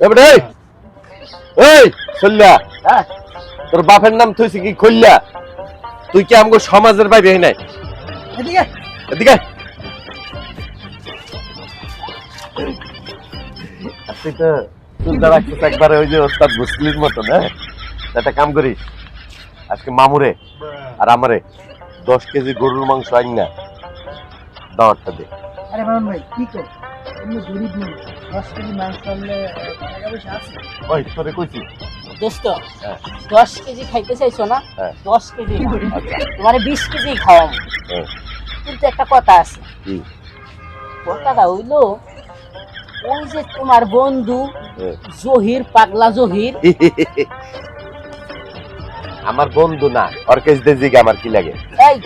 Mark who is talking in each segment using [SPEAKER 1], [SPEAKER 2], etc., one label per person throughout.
[SPEAKER 1] এবারে এই, সল্লা তোর বাপের নাম তুই কি খল্লা? তুই কি সমাজের বাইরে নাই?
[SPEAKER 2] এদিকে।
[SPEAKER 1] এদিকে। তুই তো চুলটা রাখছিস একবারে ওই যে ওস্তাদ মুসলির হ্যাঁ? একটা কাম করিস আজকে মামুরে আর আমারে দশ কেজি গরুর মাংস আইন না। দাওয়ারটা দে
[SPEAKER 2] আরে মামুন ভাই কি কর? এমনি গরিব মানুষ দশ কেজি মাংস আনলে টাকা পয়সা আছে?
[SPEAKER 1] ওই তোরে কইছি।
[SPEAKER 3] দোস্ত
[SPEAKER 1] হ্যাঁ।
[SPEAKER 3] দশ কেজি খাইতে চাইছো না?
[SPEAKER 1] হ্যাঁ।
[SPEAKER 3] দশ কেজি।
[SPEAKER 1] আচ্ছা।
[SPEAKER 3] তোমার বিশ কেজি খাওয়াম
[SPEAKER 1] হ্যাঁ,
[SPEAKER 3] কিন্তু একটা কথা আছে।
[SPEAKER 1] কি?
[SPEAKER 3] কথাটা হইল ওই যে তোমার বন্ধু। জহির পাগলা জহির।
[SPEAKER 1] আমার বন্ধু না অর্কেশ দে জিগে আমার কি লাগে?
[SPEAKER 3] এই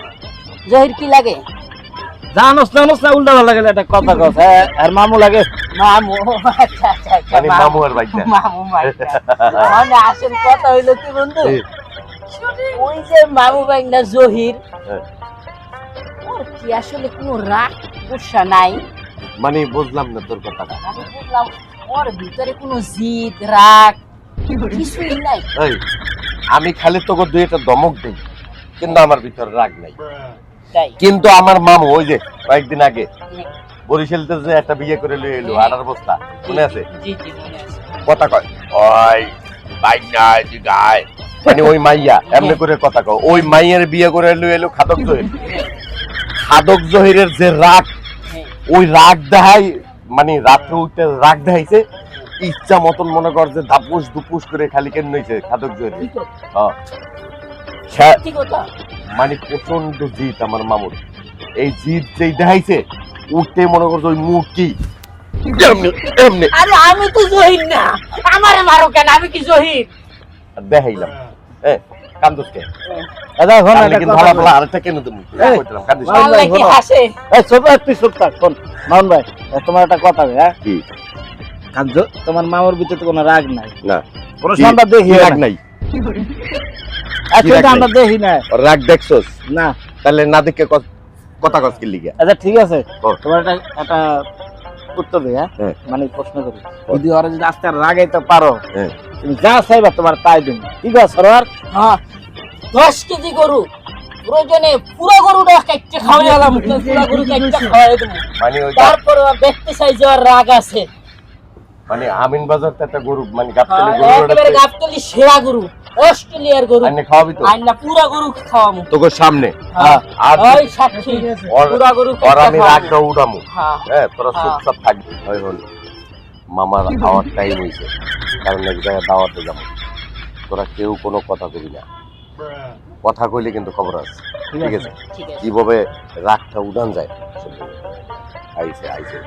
[SPEAKER 3] জহির কি লাগে?
[SPEAKER 4] জানোস না জানোস না উল্টা ভালো লাগে একটা কথা কস হ্যাঁ? আর মামু লাগে?
[SPEAKER 3] মামু আচ্ছা আচ্ছা আচ্ছা
[SPEAKER 1] মানে মামু আর ভাইটা।
[SPEAKER 3] মামু ভাইটা মানে আসল কথা হইল কি বন্ধু? ওই যে মামু ভাইনা জহির
[SPEAKER 1] হ্যাঁ।
[SPEAKER 3] ওর কি আসলে কোনো রাগ গুসা নাই?
[SPEAKER 1] মানে বুঝলাম না তোর কথাটা।
[SPEAKER 3] আমি বুঝলাম ওর ভিতরে কোনো জিদ রাগ কিছুই নাই।
[SPEAKER 1] এই আমি খালি তোকে দুই একটা দমক দিই কিন্তু আমার ভিতরে রাগ নাই। কিন্তু আমার মামু ওই যে কয়েকদিন আগে বরিশালতে যে একটা বিয়ে করে লয়ে এলো আঠার বস্তা মনে আছে? কথা কয় ওই বাইক যে গায় মানে ওই মাইয়া এমনি করে কথা কয় ওই মাইয়ের বিয়ে করে লয়ে এলো খাদক জহির। খাদক জহিরের যে রাগ
[SPEAKER 3] হ্যাঁ।
[SPEAKER 1] ওই রাগ দেখাই মানে রাত্রে উঠতে রাগ দেখাইছে ইচ্ছা মতন মনে কর যে দাপুস দুপুস করে খালি কেন নইছে খাদক জহির। হ্যাঁ। মানে প্রচণ্ড জিত আমার মামুর। এই জিত যেই দেখাইছে উঠতে মনে করছ ওই মূর্তি এমনি এমনি।
[SPEAKER 3] আরে আমি তো জহির না। আমারে মারো কেন? আমি কি জহির?
[SPEAKER 1] দেখাইলাম। হ্যাঁ কান্দুস কে?
[SPEAKER 4] দাদা এখন
[SPEAKER 1] কান্দলে
[SPEAKER 4] একটা
[SPEAKER 1] কিন্তু ভালো ভালো আরেকটা কেন তুমি
[SPEAKER 4] এই,
[SPEAKER 1] কইতাম
[SPEAKER 4] ভাই,
[SPEAKER 3] আল্লাহ কি হাসে?
[SPEAKER 4] এই চুপ তুই চুপ থাক শোন। মামুন ভাই তোমার একটা কথা হ্যাঁ?
[SPEAKER 1] কি?
[SPEAKER 4] কাজ তোমার মামুর ভিতরে তো কোনো রাগ নাই।
[SPEAKER 1] না।
[SPEAKER 4] কোনো সন্ধ্যা দেখি
[SPEAKER 1] রাগ নাই?
[SPEAKER 4] আচ্ছা আমরা? দেখি। না।
[SPEAKER 1] রাগ দেখছস?
[SPEAKER 4] না।
[SPEAKER 1] তাহলে না দেখে ক- কথা কস কি লিগা?
[SPEAKER 4] আচ্ছা ঠিক আছে।
[SPEAKER 1] ও।
[SPEAKER 4] তোমার একটা একটা উত্তর দিই হ্যাঁ?
[SPEAKER 1] হ্যাঁ।
[SPEAKER 4] মানে প্রশ্ন করি। যদি ওরা যদি আজকে রাগাইতে পারো
[SPEAKER 1] হ্যাঁ।
[SPEAKER 4] তুমি যা চাইবা তোমার তাই দিন ঠিক আছে সরোয়ার?
[SPEAKER 3] হ্যাঁ। দশ কেজি গরু। প্রয়োজনে পুরো গরুটা কাটতে খাওয়াই গেলাম পুরো গরু কাটতে খাওয়াই দেবো।
[SPEAKER 1] মানে
[SPEAKER 3] তারপরে দেখতে চাই যে রাগ আছে।
[SPEAKER 1] মানে আমিন বাজার তো একটা গরু মানে গাবতলি
[SPEAKER 3] একেবারে গাবতলি সেরা গরু। অস্ট্রেলিয়ার গরু।
[SPEAKER 1] আইনে খাওয়াবি তো।
[SPEAKER 3] আর না পুরা গরু খাওয়ামু।
[SPEAKER 1] তোকে সামনে।
[SPEAKER 3] হ্যাঁ।
[SPEAKER 1] আর
[SPEAKER 3] ওই সাক্ষী
[SPEAKER 2] ঠিক আছে।
[SPEAKER 1] ওর-
[SPEAKER 3] পুরা গরু কাটতে
[SPEAKER 1] আমি। রাগটা উঠামু।
[SPEAKER 3] হ্যাঁ।
[SPEAKER 1] হ্যাঁ তোরা
[SPEAKER 3] হ্যাঁ।
[SPEAKER 1] চুপচাপ থাকবি। হয় হল। মামার খাওয়ার টাইম হয়েছে কারণ এক জায়গায় দাওয়াতে যাব। তোরা কেউ কোনো কথা কবি না। কথা কইলে কিন্তু খবর আছে। ঠিক আছে। কীভাবে রাগটা উড়ান যায়। আইছে আইছে।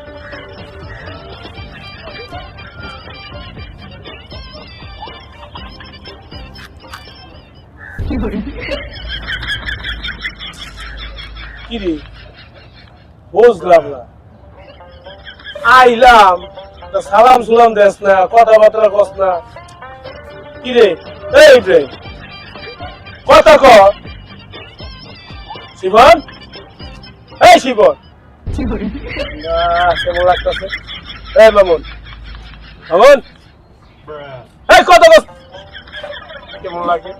[SPEAKER 5] কিরে। বুঝলাম না। আইলাম তা সালাম সুলাম দেস না কথাবার্তা কস না। কিরে? এই রে কথা ক। শিবন? এই শিবন। না কেমন লাগতেছে? এই মামুন। মামুন? এই কথা কস। কেমন লাগে?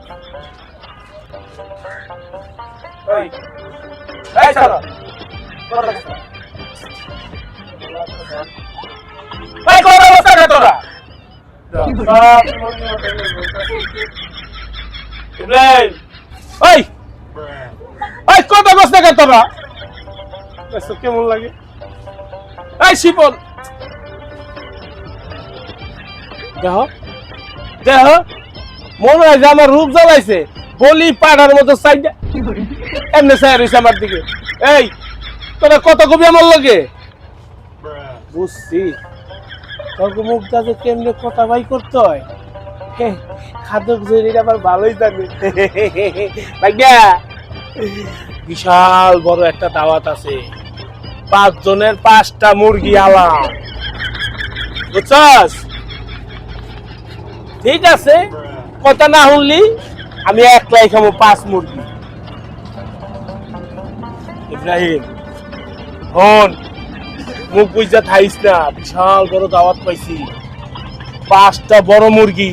[SPEAKER 5] এই কথা বলতে না তোরা এই কথা বলতে না তোরা কেমন লাগে এই দেহ দেহ মনে হয় যে আমার রূপ জ্বালাইছে বলি পাড়ার মতো সাইডা। এমনি রয়েছে আমার দিকে। এই, তোরা কত কবি আমার লগে? বুঝছি। তোর যে কেমনে কথা বাই করতে হয়? ভাইয়া, বিশাল বড় একটা দাওয়াত আছে। পাঁচ জনের পাঁচটা মুরগি আলাম। বুঝছস? ঠিক আছে। কথা না শুনলি? আমি একলাই খাব পাঁচ মুরগি। ইব্রাহিম হন মুখ বুঝা থাইস না বিশাল বড় দাওয়াত পাইছি। পাঁচটা বড় মুরগি।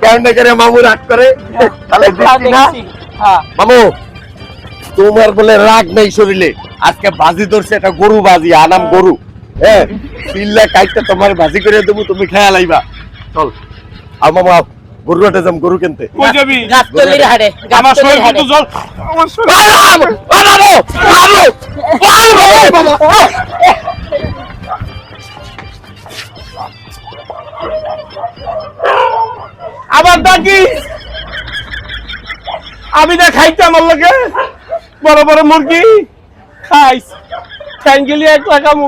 [SPEAKER 1] কেমন করে মামু রাগ করে? তাহলে।
[SPEAKER 3] হ্যাঁ।
[SPEAKER 1] মামু তোমার বলে রাগ নেই শরীরে। আজকে বাজি ধরছে এটা গরু বাজি আনাম গরু। হ্যাঁ পিল্লা কাইটটা তোমার ভাজি করে দেবো তুমি খেয়া লাইবা। চল আর মামা গরু হাটে যাম গরু কিনতে।
[SPEAKER 5] কই যাবি?
[SPEAKER 3] গাছতলির হাড়ে
[SPEAKER 5] আমার শরীর কিন্তু জল আমার শরীর আবার ডাকিস। আমি না খাইতে আমার লোকে বড় বড় মুরগি? খাইস। ঠ্যাঙ্গিলি এক লাগামু